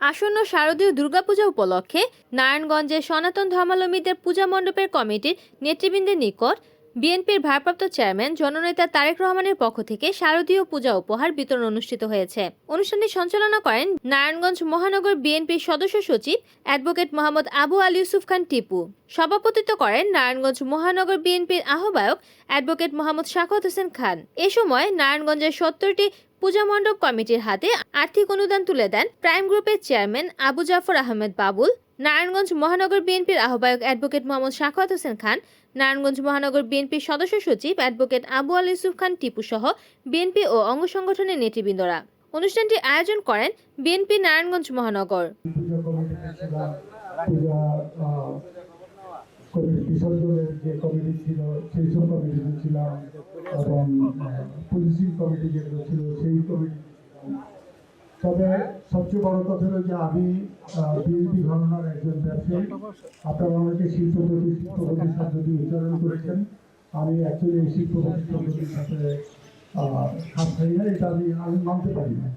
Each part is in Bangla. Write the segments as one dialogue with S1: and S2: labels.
S1: আসন্ন শারদীয় দুর্গাপূজা উপলক্ষে নারায়ণগঞ্জের সনাতন ধর্মাবলম্বীদের পূজা মণ্ডপের কমিটির নেতৃবৃন্দের নিকট বিএনপির ভারপ্রাপ্ত চেয়ারম্যান জননেতা তারেক রহমানের পক্ষ থেকে শারদীয় পূজা উপহার বিতরণ অনুষ্ঠিত হয়েছে। অনুষ্ঠানটি সঞ্চালনা করেন নারায়ণগঞ্জ মহানগর বিএনপির সদস্য সচিব অ্যাডভোকেট মোহাম্মদ আবু আলী ইউসুফ খান টিপু। সভাপতিত্ব করেন নারায়ণগঞ্জ মহানগর বিএনপির আহ্বায়ক অ্যাডভোকেট মোহাম্মদ শাকত হোসেন খান। এ সময় নারায়ণগঞ্জের সত্তরটি পূজা মণ্ডপ কমিটির হাতে আর্থিক অনুদান তুলে দেন প্রাইম গ্রুপের চেয়ারম্যান আবু জাফর আহমেদ বাবুল, নারায়ণগঞ্জ মহানগর বিএনপির আহ্বায়ক অ্যাডভোকেট মোহাম্মদ শাখাত হোসেন খান, নারায়ণগঞ্জ মহানগর বিএনপির সদস্য সচিব অ্যাডভোকেট আবু আল ইউসুফ খান টিপু সহ বিএনপি ও অঙ্গ সংগঠনের নেতৃবৃন্দরা। অনুষ্ঠানটি আয়োজন করেন বিএনপি নারায়ণগঞ্জ মহানগর।
S2: বিসর্জনের যে কমিটি ছিল, সেই সব কমিটিতে ছিলাম এবং পুলিশিং কমিটি যেগুলো ছিল, সেই কমিটি তবে সবচেয়ে বড় কথা হলো যে আমি বিএনপি ঘটনার একজন ব্যবসায়ী। আপনারা অনেকে শিল্পপতি শিল্পপতি শব্দটি উচ্চারণ করেছেন, আমি অ্যাকচুয়ালি এই শিল্পপতি শব্দটির সাথে খাপ খাই না, এটা আমি আমি মানতে পারি না।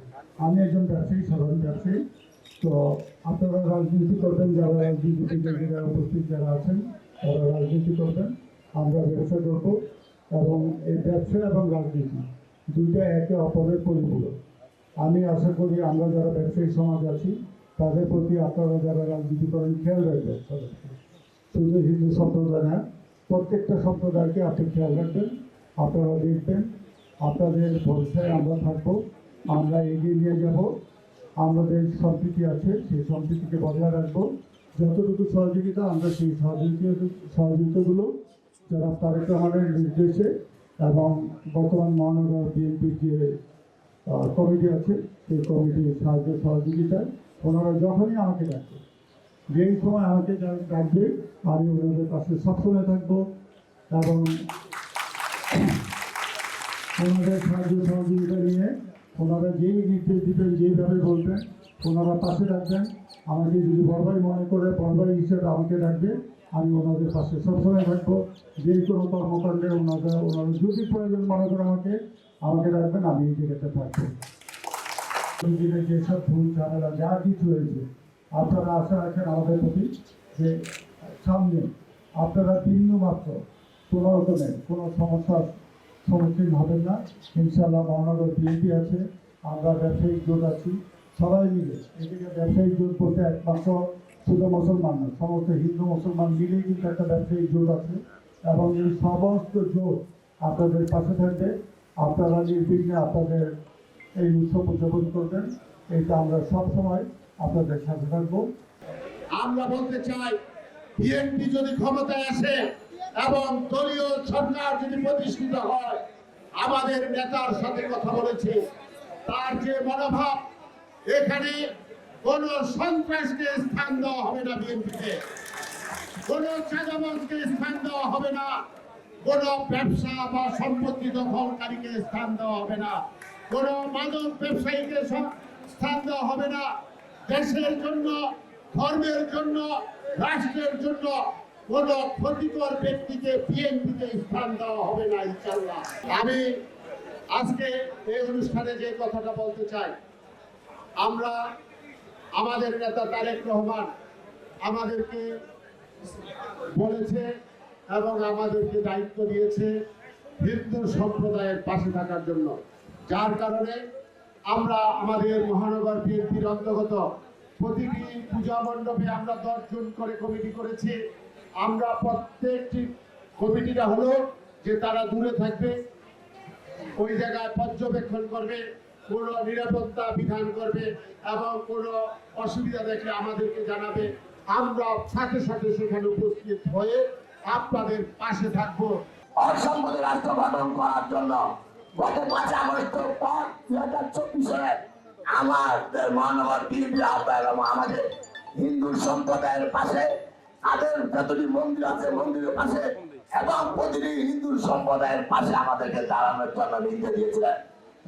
S2: আমি একজন ব্যবসায়ী, সাধারণ ব্যবসায়ী। তো আপনারা রাজনীতি করবেন, যারা রাজনীতিতে যারা উপস্থিত, যারা আছেন তারা রাজনীতি করবেন, আমরা ব্যবসা করব এবং এই ব্যবসা এবং রাজনীতি দুইটা একে অপরের পরিপূরক আমি আশা করি আমরা যারা ব্যবসায়ী সমাজ আছি, তাদের প্রতি আপনারা যারা রাজনীতি করেন, খেয়াল রাখবেন। শুধু হিন্দু সম্প্রদায় না, প্রত্যেকটা সম্প্রদায়কে আপনি খেয়াল রাখবেন, আপনারা দেখবেন, আপনাদের ভরসায় আমরা থাকব, আমরা এগিয়ে নিয়ে যাব, আমাদের সম্প্রীতি আছে, সেই সম্প্রীতিকে বজায় রাখব যতটুকু সহযোগিতা, আমরা সেই সহযোগিতা, সহযোগিতাগুলো যারা তারেক রহমানের নির্দেশে এবং বর্তমান মহানগর বিএনপির যে কমিটি আছে, সেই কমিটির সাহায্য, সহযোগিতায় ওনারা যখনই আমাকে ডাকবে, যেই সময় আমাকে ডাকবে, আমি ওনাদের পাশে সবসময় থাকব এবং ওনাদের সাহায্য, সহযোগিতা নিয়ে ওনারা যেই নির্দেশ দিবেন, যেইভাবে বলবেন, ওনারা পাশে রাখবেন। আমাকে যদি বড়ভাই মনে করে বড়ভাই হিসেবে আমাকে ডাকবে আমি ওনাদের পাশে সবসময় থাকব। যে কোনো কর্মকাণ্ডে ওনারা ওনারা যদি প্রয়োজন মনে করে আমাকে আমাকে ডাকবেন আমি এই জায়গাতে থাকব। দিনে যেসব ভুল ঝামেলা, যা কিছু হয়েছে, আপনারা আশা রাখেন আমাদের প্রতি যে সামনে আপনারা বিন্দু মাত্র কোনো রকমের কোনো সমস্যার সম্মুখীন হবেন না। ইনশাল্লাহ মহানগর বিএনপি আছে, আমরা ব্যবসায়িক জোট আছি সবাই মিলে। এদিকে ব্যবসায়িক জোট বলতে একমাত্র শুধু মুসলমান না সমস্ত হিন্দু, মুসলমান মিলেই কিন্তু একটা ব্যবসায়িক জোট আছে। এবং এই সমস্ত জোট আপনাদের পাশে থাকবে। আপনারা নির্বিঘ্নে আপনাদের এই উৎসব উদযাপন করবেন। এটা আমরা সব সময় আপনাদের সাথে থাকব।
S3: আমরা বলতে চাই, বিএনপি যদি ক্ষমতায় আসে এবং দলীয় সরকার যদি প্রতিষ্ঠিত হয়, আমাদের নেতার সাথে কথা বলেছে। তার যে মনোভাব এখানে কোন সন্ত্রাসকে স্থান দেওয়া হবে না বিএনপিতে কোন চাঁদাবাজকে স্থান দেওয়া হবে না। কোন ব্যবসা বা সম্পত্তি দখলকারীকে স্থান দেওয়া হবে না। কোন মাদক ব্যবসায়ীকে স্থান দেওয়া হবে না। দেশের জন্য, ধর্মের জন্য, রাষ্ট্রের জন্য কোন ক্ষতিকর ব্যক্তিকে বিএনপিতে স্থান দেওয়া হবে না ইনশাল্লাহ আমি আজকে এই অনুষ্ঠানে যে কথাটা বলতে চাই আমরা আমাদের নেতা তারেক রহমান আমাদেরকে বলেছে এবং আমাদেরকে দায়িত্ব দিয়েছে হিন্দু সম্প্রদায়ের পাশে থাকার জন্য। যার কারণে আমরা আমাদের মহানগর বিএনপির অন্তর্গত প্রতিটি পূজা মণ্ডপে আমরা দশজন করে কমিটি করেছি। আমরা প্রত্যেকটি কমিটিটা হলো যে তারা দূরে থাকবে, ওই জায়গায় পর্যবেক্ষণ করবে কোনো নিরাপত্তা বিধান করবে এবং কোনো অসুবিধা দেখলে আমাদেরকে জানাবে। আমরা সাথে সাথে সেখানে উপস্থিত হয়ে আপনাদের পাশে থাকব।
S4: অসম্মতি রাষ্ট্র গঠন করার জন্য গত পাঁচ আগস্ট পর দুই হাজার চব্বিশে আমাদের মহানগর বিএনপি আহ্বায়ক আমাদের হিন্দু সম্প্রদায়ের পাশে, তাদের যতটি মন্দির আছে মন্দিরের পাশে এবং প্রতিটি হিন্দু সম্প্রদায়ের পাশে আমাদেরকে দাঁড়ানোর জন্য নির্দেশ দিয়েছিলেন।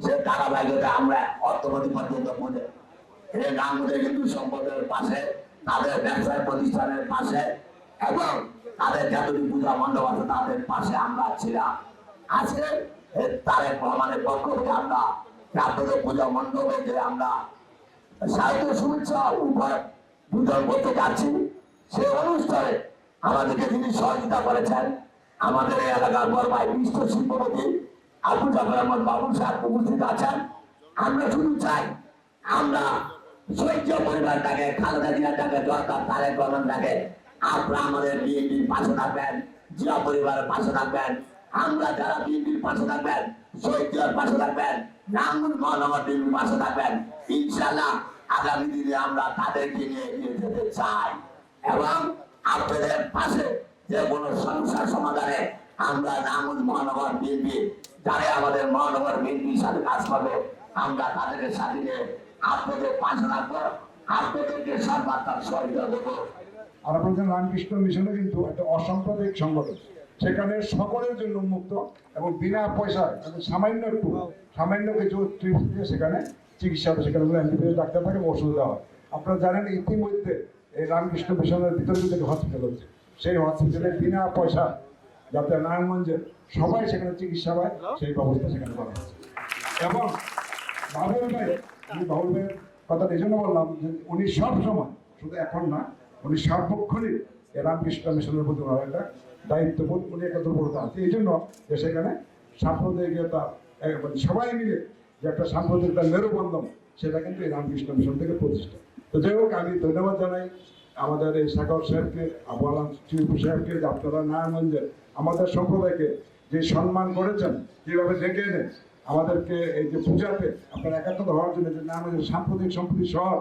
S4: সে ধারাবাহিকতা আমরা অর্থনৈতিক পর্যন্ত এই আমাদের হিন্দু সম্প্রদায়ের পাশে, তাদের ব্যবসায় প্রতিষ্ঠানের পাশে এবং তাদের যতটি পূজা মণ্ডপ আছে, তাদের পাশে আমরা ছিলাম। এই তারেক রহমানের পক্ষ থেকে আমরা জাতীয় পূজা মণ্ডপে যে আমরা সাহিত্য শুভেচ্ছা উভয় পূজন করতে যাচ্ছি, সেই অনুষ্ঠানে আমাদেরকে যিনি সহযোগিতা করেছেন, আমাদের এলাকার বড় বিশ্ব শিল্পপতি আবু জাফর আহমদ বাবু সাহেব উপস্থিত আছেন। আমরা শুধু চাই, আমরা সৈক্য পরিবারটাকে খালেদা জিয়াটাকে দরকার, তারেক রহমানটাকে আপনারা আমাদের বিএনপির পাশে থাকবেন, জিয়া পরিবারের পাশে থাকবেন, আমরা যারা বিএনপির পাশে থাকবেন শহীদের পাশে থাকবেন নাঙ্গুল মহানগর বিএনপির পাশে থাকবেন ইনশাল্লাহ আগামী দিনে আমরা তাদেরকে নিয়ে যেতে চাই। এবং আপনাদের পাশে যে কোনো সমস্যার সমাধানে আমরা নাঙ্গুল মহানগর বিএনপি যারা আমাদের মহানগর বিএনপির সাথে কাজ করবে। আমরা তাদেরকে সাথে আপনাদের পাশে রাখব, আপনাদেরকে সর্বাত্মক সহযোগিতা দেবো।
S5: আর আপনাদের রামকৃষ্ণ মিশনে কিন্তু একটা অসাম্প্রদায়িক সংগঠন। সেখানে সকলের জন্য উন্মুক্ত এবং বিনা পয়সায় সামান্য একটু, সামান্য কিছু ট্রিপস দিয়ে সেখানে চিকিৎসা সেখানে এমবিবিএস ডাক্তার থাকে এবং ওষুধ দেওয়া হয়। আপনারা জানেন ইতিমধ্যে এই রামকৃষ্ণ মিশনের ভিতরে ভিতরে হসপিটাল হচ্ছে সেই হসপিটালে বিনা পয়সা যাতে নারায়ণগঞ্জের সবাই সেখানে চিকিৎসা পায়, সেই ব্যবস্থা সেখানে করা হচ্ছে। এবং বাবুল ভাই, আমি বাবুল ভাইয়ের কথা এই জন্য বললাম যে উনি সব সময়, শুধু এখন না, উনি সার্বক্ষণিক রামকৃষ্ণ মিশনের প্রতি ওনার একটা দায়িত্ববোধ, উনি একটা দুর্বলতা আছে। এই জন্য যে সেখানে সাম্প্রদায়িকতা মানে সবাই মিলে যে একটা সাম্প্রদায়িকতা মেরুবন্ধন, সেটা কিন্তু এই রামকৃষ্ণ মিশন থেকে প্রতিষ্ঠা। তো যাই হোক, আমি ধন্যবাদ জানাই। আমাদের এই সাগর সাহেবকে আবু আলম চিরপু সাহেবকে যে আপনারা নারায়ণগঞ্জের আমাদের সম্প্রদায়কে যে সম্মান করেছেন যেভাবে ডেকে এনে আমাদেরকে এই যে পূজাতে আপনারা একাত্মতা হওয়ার জন্য যে আমাদের সাম্প্রদায়িক সম্প্রীতি শহর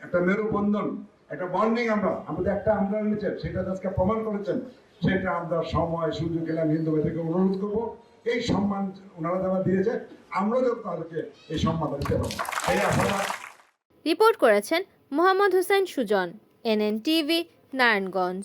S5: একটা মেরুবন্ধন, একটা বন্ডিং আমরা, আমাদের একটা আন্দোলন নিচে সেটা আজকে প্রমাণ করেছেন, সেটা আমরা সময়, সুযোগ এলাম হিন্দু ভাইদেরকে অনুরোধ করব, এই সম্মান ওনারা যারা দিয়েছে আমরা তাদেরকে এই সম্মান দিতে পারব এই আশা
S1: রিপোর্ট করেছেন Mohammad Hossain Sujan. NN TV Narayanganj.